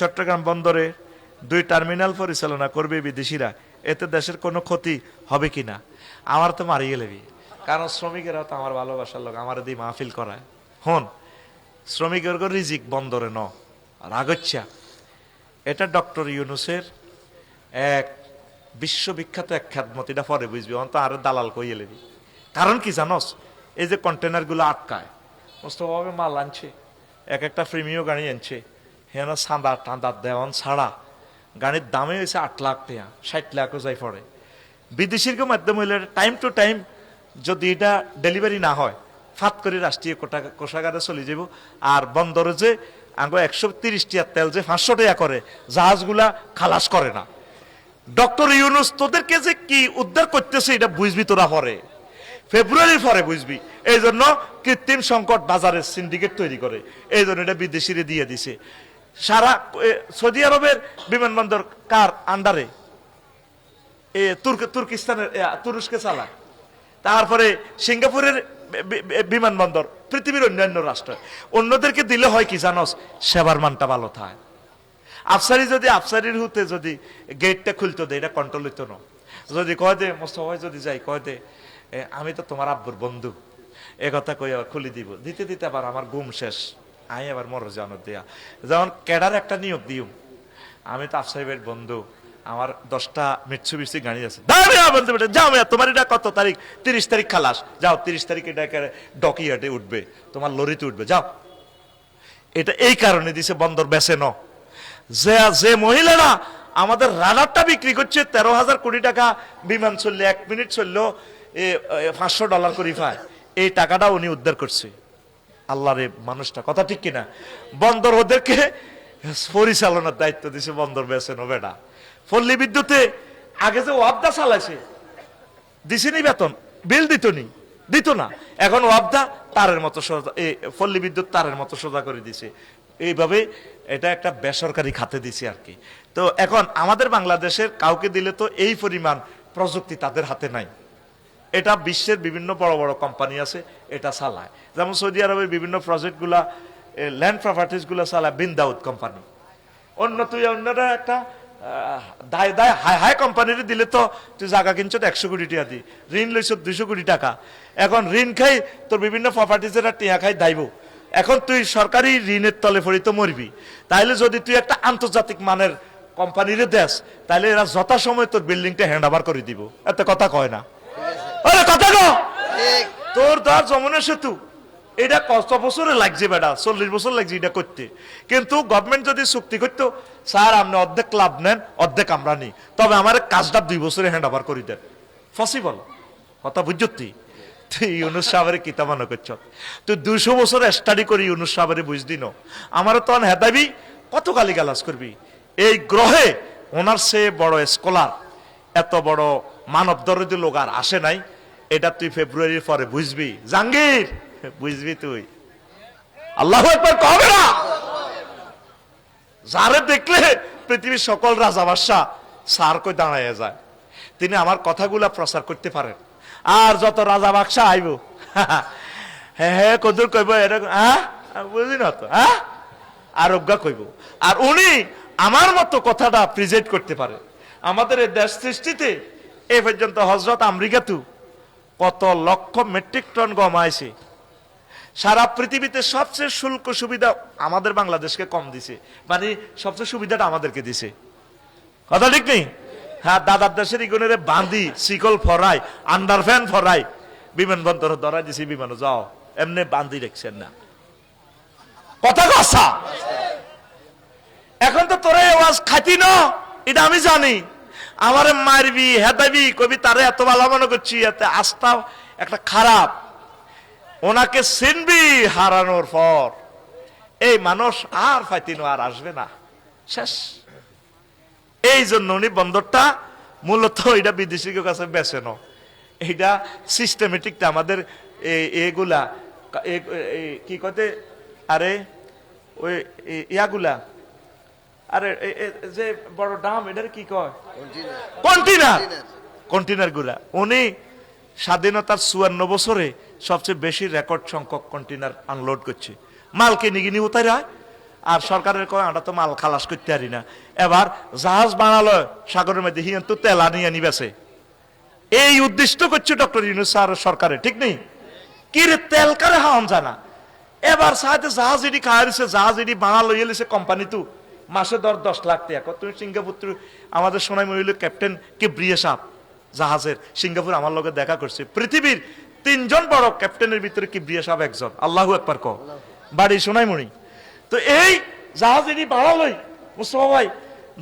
চট্টগ্রাম বন্দরে দুই টার্মিনাল পরিচালনা করবে বিদেশিরা। এতে দেশের কোনো ক্ষতি হবে কি না? আমার তো মারিয়ে লেবি কারণ শ্রমিকেরা তো আমার ভালোবাসার লোক, আমার দিয়ে মাহফিল করায়। হন শ্রমিকের রিজিক বন্দরে ন। রাগচ্ছা। এটা ডক্টর ইউনুসের এক বিশ্ববিখ্যাত এক খ্যাতমত। এটা পরে বুঝবি, অন্ত আরও দালাল কইয়ে লেবি কারণ কি জানস? এই যে কন্টেনারগুলো আটকায় মোস্তভাবে মাল আনছে, এক একটা প্রিমিয় গাড়ি আনছে। হেন সাঁদা টাঁদা দেওয়ান ছাড়া। গাড়ির দামে হয়েছে আট লাখ টাকা, ষাট লাখও যাই পড়ে। বিদেশির মাধ্যমে হইলে টাইম টু টাইম যদি এটা ডেলিভারি না হয় ফাত করে রাষ্ট্রীয় কোটা- কোষাগারে চলে যাব আর বন্দরে যে আঙ্গ একশো তিরিশ টিয়ার তেল যে পাঁচশো টাকা করে, জাহাজগুলা খালাস করে না। ডক্টর ইউনুস, তোদেরকে যে কি উদ্ধার করতেছে এটা বুঝবি তোরা পরে। ফেব্রুয়ারির পরে বুঝবি। এই জন্য কৃত্রিম সংকট বাজারের সিন্ডিকেট তৈরি করে। এই জন্য এটা বিদেশিরে দিয়ে দিছে। সারা সৌদি আরবের বিমানবন্দর কার আন্ডারে? তুর্কিস্তানের তুরস্কে চালায়। তারপরে সিঙ্গাপুরের বিমানবন্দর, পৃথিবীর অন্যান্য রাষ্ট্র। অন্যদেরকে দিলে হয় কি জানোস? সেবার মানটা ভালো থাকে আফসারি যদি, আফসারির হুতে যদি গেটটা খুলতো দে, এটা কন্ট্রোল হইতো না। যদি কয় দে, মোস্তফাই যদি যাই, কয় দে আমি তো তোমার আব্বুর বন্ধু। এ কথা কই খুলি দিব। দিতে দিতে আবার আমার ঘুম শেষ। আমি আবার মর জানত দেয়া। যেমন ক্যাডার একটা নিয়োগ দিও আমি তো আফসারিবের বন্ধু আমার দশটা মিটসু বিসি গাড়ি আছে। বন্ধু বেটা, যাও তোমার এটা কত তারিখ? তিরিশ তারিখ খালাস। যাও তিরিশ তারিখ এটা ডকিয়ার্ডে উঠবে তোমার লরিতে উঠবে যাও। এটা এই কারণে দিছে বন্দর বেছে ন। যে যে মহিলারা আমাদের রাডারটা বিক্রি করছে তেরো হাজার কোটি টাকা বিমান চললে এক মিনিট চললেও পাঁচশো ডলার করে পায় এই টাকাটা উনি উদ্ধার করছে। আল্লাহ রে মানুষটা, কথা ঠিক কিনা? বন্দর ওদেরকে পরিচালনার দায়িত্ব দিছে বন্দর বেছে নো। বেটা পল্লী বিদ্যুতে আগে যে ওয়াবদা চালাইছে দিছেনি বেতন? বিল দিত নি? দিত না। এখন ওয়াবদা তারের মতো সোজা পল্লী বিদ্যুৎ তারের মতো সোজা করে দিছে। এইভাবে এটা একটা বেসরকারি খাতে দিছে আর কি। তো এখন আমাদের বাংলাদেশের কাউকে দিলে তো এই পরিমাণ প্রযুক্তি তাদের হাতে নাই। এটা বিশ্বের বিভিন্ন বড় বড় কোম্পানি আছে, এটা চালায়। যেমন সৌদি আরবের বিভিন্ন প্রজেক্টগুলা ল্যান্ড প্রপার্টিসগুলো চালায় বিন্দাউদ কোম্পানি অন্য তুই অন্যরা একটা দায় দায় হাই হাই কোম্পানির দিলে তো তুই জায়গা কিনছ একশো কোটি টাকা দি, ঋণ লইছ দুশো কোটি টাকা। এখন ঋণ খাই তোর বিভিন্ন প্রপার্টিজের টিয়া খাই দাইব। এখন তুই সরকারি ঋণের তলে পড়ি তো মরবি। তাইলে যদি তুই একটা আন্তর্জাতিক মানের কোম্পানিরে দেস তাহলে এরা যথাসময় তোর বিল্ডিংটা হ্যান্ড ওভার করে দিব। এত কথা কয় না। আরে কথা ঠিক তোর ধর যমুনা সেতু। এটা কত বছরে লাগছে বেটা, চল্লিশ বছর লাগছে এটা করতে। কিন্তু গভর্নমেন্ট যদি চুক্তি করতো, স্যার, আপনি অর্ধেক লাভ নেন, অর্ধেক আমরা নিই। তবে আমার কাজটা দুই বছরে হ্যান্ড ওভার করে দেন। পসিবল কথা বুঝতি তুই? ইউনুস সাহেবের কিতা মনে করছ? তুই দুইশো বছর স্টাডি করি ইউনুস সাহেবের বুঝদি ন আমার তখন হেদাবি, কত গালি গালাজ করবি? এই গ্রহে ওনার সে বড় স্কলার এত বড় মানব দরদি লোক আর আসে নাই। এটা তুই ফেব্রুয়ারির পরে বুঝবি। জাঙ্গির বুঝবি তুই। আল্লাহ একবার কবে না? যারে দেখলে পৃথিবীর সকল রাজা বাদশাহ সার কই দাঁড়াইয়া যায়। তিনি আমার কথাগুলা প্রচার করতে পারেন। আর যত রাজা বাদশাহ আইব। হ্যাঁ হ্যাঁ কদুর কইব এরকম হ্যাঁ? বুঝি না তো হ্যাঁ? আর অজ্ঞা কইব। আর উনি আমার মতো কথাটা প্রেজেন্ট করতে পারে। আমাদের এই দেশ সৃষ্টিতে এ পর্যন্ত হজরত আমেরিকাতু কত লক্ষ মেট্রিক টন গম আইছে। সারা পৃথিবীতে সবচেয়ে শুল্ক সুবিধা আমাদের বাংলাদেশকে কম দিছে। মানে সবচেয়ে সুবিধাটা আমাদেরকে দিছে। কথা ঠিক নেই? হ্যাঁ দাদার দেশের ইগুনের বাঁধি শিকল ফরাই, আন্ডার ফ্যান ফরাই, বিমানবন্দর ধরাই দিছি, বিমানে যাও। এমনি বাঁধি রেখছেন না। কথা কথা এখন তো তোরা আওয়াজ খাতি ন, এটা আমি জানি। আমারে মারবি, হেদাবি কবি তারে এত ভালো মনে করছি, এতে আস্থা একটা খারাপ। ওনাকে চিনবি হারানোর পর। এই মানুষ আর ফাইতিনো আর আসবে না। শেষ। এই জন্য উনি বন্দরটা মূলত এটা বিদেশিকের কাছে বেছে ন এইটা সিস্টেমেটিকটা আমাদের এগুলা কি কতে আরে, ওই ইয়াগুলা। আরে যে বড় ডাম এটার কি কয়? কন্টেনার কন্টেনারগুলা। উনি স্বাধীনতার চুয়ান্ন বছরে সবচেয়ে বেশি রেকর্ড সংখ্যক কন্টেনার আনলোড করছে। মালকে নিগিনি উতাই রায়? আর সরকারের কয় আমরা তো মাল খালাস করতে পারি না। এবার জাহাজ বানালো সাগরের মধ্যে হিয়ান তো তেলা নিয়ে নিবেছে এই উদ্দিষ্ট করছে ডক্টর ইউনুস স্যার সরকারে ঠিক নেই? কি রে তেল কারে হাওয়ান জানা? এবার সাথে জাহাজ এটি খাওয়া দিছে জাহাজ এটি বানালো ইয়েছে কোম্পানি তো। মাসে দর দশ লাখ টাকা। তুমি সিঙ্গাপুর আমাদের সোনাই মহিলা ক্যাপ্টেন কিব্রিয়া সাহ, জাহাজের। সিঙ্গাপুর আমার লগে দেখা করছে। পৃথিবীর তিনজন বড় ক্যাপ্টেনের ভিতরে কিব্রিয়া সাহেব একজন। আল্লাহ একবার ক বাড়ি সোনাইমণি তো এই জাহাজ এটি বাড়ালই মুস্তফা ভাই,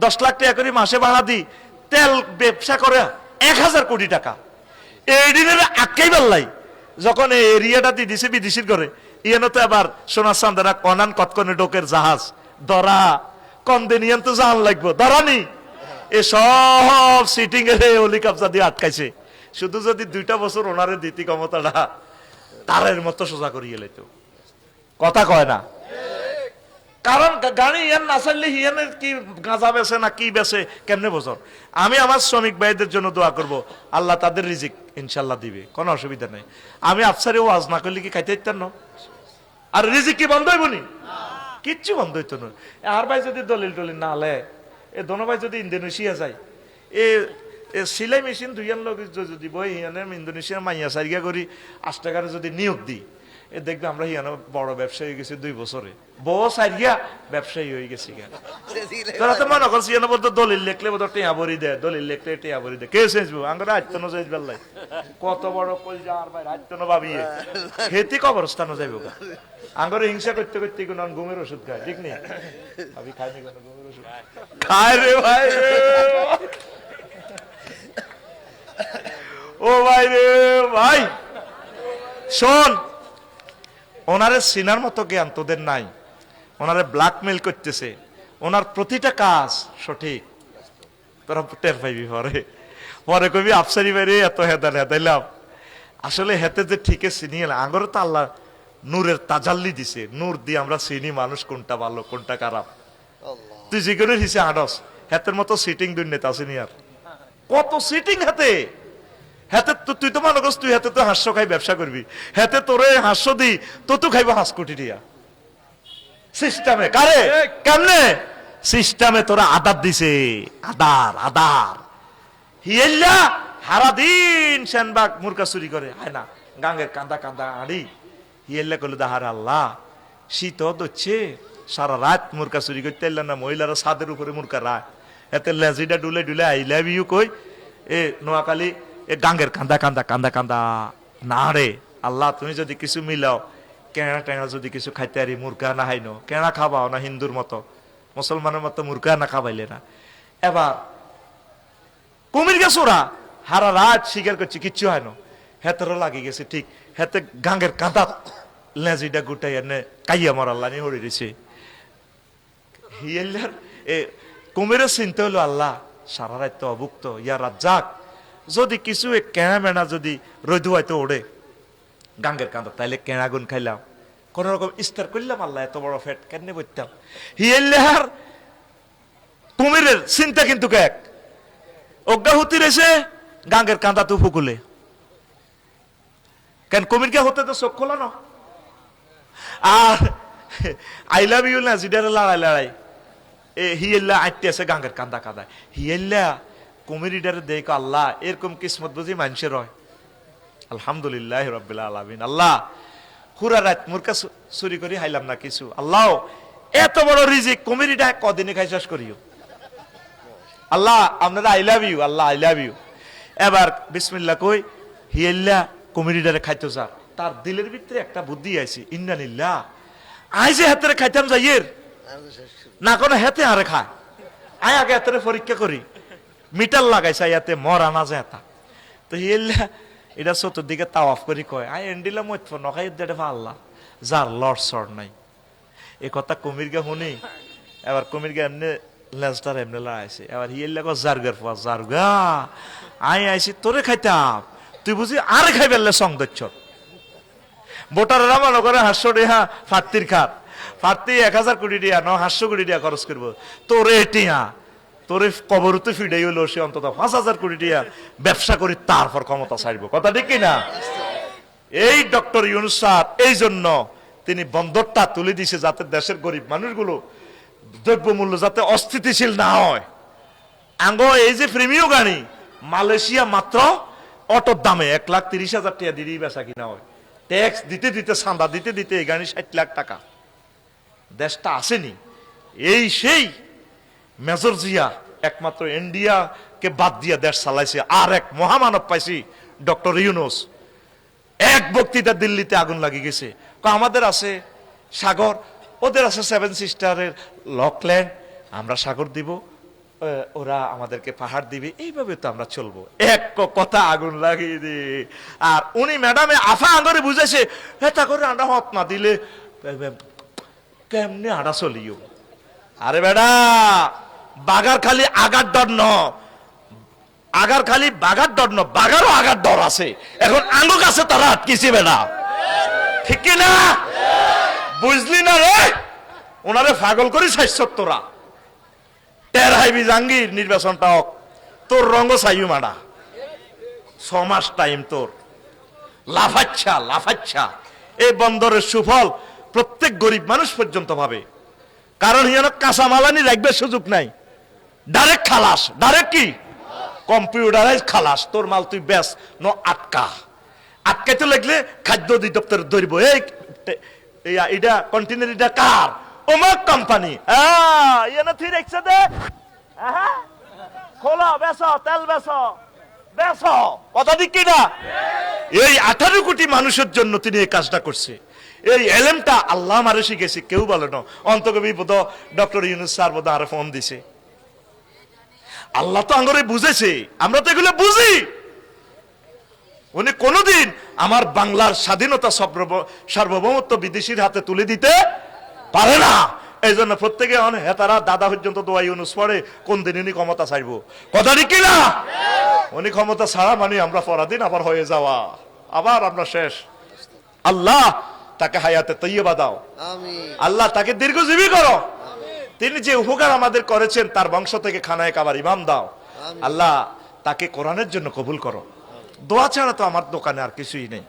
দশ লাখ টাকা করে মাসে ভাড়া দি, তেল ব্যবসা করে এক হাজার কোটি টাকা। এই দিনের আটকাই পাল্লাই। যখন এই এরিয়াটা দিয়ে দিছে বিদেশির করে ইয়ানো তো আবার সোনার চান্দারা কনান কতকনে ডোকের জাহাজ, দরা কন্দে নিয়ন তো জাহান লাগবো। দরানি এ সব সিটিং এর কাবজা দিয়ে আটকাইছে। শুধু যদি দুইটা বছর ওনারে দিতি ক্ষমতাটা, তারের মতো সোজা করিয়ে লাইতো কথা কয় না? কারণ গাড়ি ইয়ান না চাইলে হিয়ানের কি গাঁজা বেছে না কি বেছে, কেমনে বোঝর আমি আমার শ্রমিক ভাইদের জন্য দোয়া করব। আল্লাহ তাদের রিজিক ইনশাল্লাহ দিবে, কোনো অসুবিধা নেই। আমি আফসারে ওয়াজ না করলে কি খাইতে ইত্যান না? আর রিজিক কি বন্ধ হইব নি? কিচ্ছু বন্ধ হইতো না। আর ভাই যদি দলিল টলিল না লে, এ দোনো ভাই যদি ইন্দোনেশিয়া যায়, এ সিলাই মেশিন দুইয়ান লোক যদি বই ইন্দোনেশিয়া মাইয়া সারিয়া করি আট টাকার যদি নিয়োগ দিই। এ দেখবে আমরা হিয়ানো বড় ব্যবসায়ী হয়ে গেছি দুই বছরে। বউ সারিয়া ব্যবসায়ী হয়ে গেছি তোরা তো মনে করছি এনে বোধ দলিল লেখলে বোধ টিয়া ভরি দে দলিল লেখলে টিয়া ভরি দে কে সেজবো আঙ্গরা আত্মন যাইজ বেল্লাই কত বড় কই যা আর ভাই আত্মন ভাবিয়ে। হেতি কবরস্থানও যাইব আঙ্গরে হিংসা করতে করতে কোনো ঘুমের ওষুধ খায়, ঠিক নেই? আমি খাইনি কোনো ঘুমের ওষুধ? খায় রে ভাই ও ভাই রে ভাই। শোন ওনারে সিনার মতো জ্ঞান তোদের নাই। ওনারে ব্ল্যাকমেল করতেছে। ওনার প্রতিটা কাজ সঠিক। তোরা টের পাইবি পরে। পরে কবি আফসারি বাইরে এত হেদাল হেদাইলাম আসলে হেতে যে ঠিকে চিনি এলাম আগরে তো আল্লাহ নূরের তাজাল্লি দিছে। নূর দিয়ে আমরা চিনি মানুষ কোনটা ভালো কোনটা খারাপ। তুই যেগুলো হিসে আডস হেতের মতো সিটিং দুর্নীতি আসেনি আর। কত সিটিং হাতে? হাতে তো তুই তো মনে করছ তুই হাতে তো হাস্য খাই ব্যবসা করবি। হাতে তোরে হাস্য দি তো তুই খাইব হাঁস কোটি দিয়া। সিস্টেমে কারে? কেমনে? সিস্টেমে তোরা আদার দিছে। আদার আদার। হিয়েল্লা হারা দিন সেনবাগ মুরকা চুরি করে। হয় না গাঙ্গের কান্দা কান্দা আড়ি। হিয়েল্লা করল দাহার আল্লাহ শীত দচ্ছে সারা রাত মুরকা চুরি করতে এলেন না মহিলারা ছাদের উপরে মুরকা রায়। এতে লেজিটা ডুলে ডুলে আই লাভ ইউ কই। এ নোয়াখালী এ গাঙ্গের কান্দা কান্দা কান্দা কান্দা। না রে, আল্লাহ, তুমি যদি কিছু মিলাও কেনা টেনা যদি কিছু খাইতে আরি, মুরগা না হাইনো। কেনা খাবাও না হিন্দুর মতো। মুসলমানের মতো মুরগা না খাবাইলে না। এবার, কুমির গেছে ওরা হারা রাত শিকার করছে কিচ্ছু হয় না। হেতেরও লাগি গেছে, ঠিক। হেতে গাঙ্গের কাঁদাত লেজিটা গুটাই এনে কাইয়া মরাল্লা নি হরি দিছে। হিয়েলার, এ কুমিরের চিন্তা হলো, আল্লাহ, সারা রাত তো অভুক্ত, ইয়া রাজ্জাক যদি কিছু কেনা মেনা যদি রৈধু হয়তো ওড়ে গাঙ্গের কান্দা তাইলে কেনা গুন খাইলাম কোন রকম ইস্তার করলাম আল্লাহ, এত বড় ফ্যাট কেন বইতাম হিয়েলার কুমিরের চিন্তা কিন্তু এক অজ্ঞাহুতি রয়েছে গাঙ্গের কান্দা তো ফুকুলে। কেন কুমিরকে হতে তো চোখ খোলা না? আর আই লাভ ইউ না জিডারে লড়াই লড়াই এ হিয়েল্লা আটতে আছে গাঙ্গের কান্দা কান্দা হিয়েল্লা কুমিরিডারে দেখ আল্লাহ এরকম কিসমত বুঝি মানুষের হয়? আলহামদুলিল্লাহ রব্বিল আলামিন। আল্লাহ হুরা রাত মুরকা চুরি করি হাইলাম না কিছু। আল্লাহ এত বড় রিজিক কুমিরিটা কদিনে খাই শেষ করিও? আল্লাহ আপনারা I love you Allah I love you. এবার বিসমিল্লা কই হিয়েল্লা কুমিরিডারে খাইতো যা। তার দিলের ভিতরে একটা বুদ্ধি আইছে ইন্নানিল্লাহ আই যে হাতের খাইতাম যাইয়ের। না কোনো হেতে আরে খায় আয় আগে হাতের পরীক্ষা করি। মিটার লাগাইছে, ইয়াতে মর যায় এটা তো হিয়েল্লা এটা চতুর্দিকে তাওয়াফ করি কয় আই এন্ডিলা মত নখাই দেড়ে আল্লাহ যার লড় সর নাই। এ কথা কুমির গে শুনি, এবার কুমির গে এমনি লেজটার এমনি লড়াইছে এবার হিয়ের লাগো জারগার পর জারগা। আই আইছি, তোরে খাইতাম। তুই বুঝি আর খাই বেললে সং দচ্ছ ভোটাররা মনে করে, হাস্য টিহা ফাত্তির খাত। ফাত্তি এক হাজার কোটি টিয়া ন হাস্য কোটি টিয়া খরচ করব। তোরে টিয়া তোরে কবরতে ফিডাই হইল, সে অন্তত পাঁচ হাজার কোটি টিয়া ব্যবসা করি তারপর ক্ষমতা ছাড়বো। কথা ঠিক না এই ডক্টর ইউনুস এই জন্য তিনি বন্দরটা তুলে দিছে যাতে দেশের গরিব মানুষগুলো দ্রব্যমূল্য যাতে অস্থিতিশীল না হয়। আঙ্গ, এই যে প্রেমীয় গাড়ি, মালয়েশিয়া মাত্র অটোর দামে এক লাখ তিরিশ হাজার টাকা দিলেই বেচা কিনা হয়। ট্যাক্স দিতে দিতে সান্দা দিতে দিতে এই গাড়ি ষাট লাখ টাকা। দেশটা আসেনি। এই সেই মেজর জিয়া একমাত্র ইন্ডিয়াকে বাদ দিয়ে দেশ চালাইছে। আর এক মহামানব পাইছি, ডক্টর ইউনুস। এক বক্তৃতা দিল্লিতে আগুন লাগিয়ে গেছে। আমাদের আছে সাগর, ওদের আছে সেভেন সিস্টারের লকল্যান্ড, আমরা সাগর দিব ওরা আমাদেরকে পাহাড় দিবে, এইভাবে তো আমরা চলবো। এক কথা আগুন লাগিয়ে দি। আর উনি ম্যাডামে আফা আঙ্গরে বুঝেছে হেতা করে আন্ডা হত না দিলে কেমনি আড়া চলিও? আরে বেডা বাগার খালি আগার ডর ন। আগার খালি বাগার ডর ন, বাগারও আগার ডর আছে। এখন আঙ্গু কাছে তারা আটকেছি বেডা ঠিক না? বুঝলি না রে? ওনারে পাগল করি স্বাস্থ্য তোরা। টের হাইবি জাঙ্গির নির্বাচনটা হোক তোর রঙ চাইও মাডা ছ মাস টাইম তোর। লাফাচ্ছা লাফাচ্ছা। এই বন্দরের সুফল প্রত্যেক গরিব মানুষ পর্যন্ত পাবে কারণ হিয়ান কাঁচা মালানি রাখবে সুযোগ নাই। ডাইরেক্ট খালাস। ডাইরেক্ট কি? কম্পিউটারাইজ খালাস। তোর মাল তুই বেস ন আটকা। আটকাইতে লাগলে খাদ্য অধিদপ্তর ধরবো। এই এটা কন্টেনার এটা কার? অমুক কোম্পানি ইয়ে থুই রাখছে দে। খোলো বেসো তেল বেসো বেসো কথা দিক কি না এই আঠারো কোটি মানুষের জন্য তিনি এই কাজটা করছে। এই এলেমটা আল্লাহ মারে শিখেছে কেউ বলে না। অন্তকবি বোধ ডক্টর ইউনুস স্যার বোধ আরে ফোন দিছে। আল্লাহ তো আঙ্গরে বুঝেছে। আমরা তো এগুলো বুঝি। উনি কোনোদিন আমার বাংলার স্বাধীনতা সার্বভৌমত্ব বিদেশির হাতে তুলে দিতে পারে না। এই জন্য প্রত্যেকে হেতারা দাদা পর্যন্ত দোয়াই ইউনুস পড়ে কোন দিন উনি ক্ষমতা চাইব কথা ঠিক না উনি ক্ষমতা ছাড়া মানে আমরা পরাধীন আবার হয়ে যাওয়া। আবার আমরা শেষ। আল্লাহ তাকে হায়াতে তৈয়বা দাও। আল্লাহ তাকে দীর্ঘজীবী করো। তিনি যে উপকার আমাদের করেছেন তার বংশ থেকে খানায় কাবার ইমাম দাও। আল্লাহ তাকে কোরআনের জন্য কবুল করো। দোয়া ছাড়া তো আমার দোকানে আর কিছুই নেই।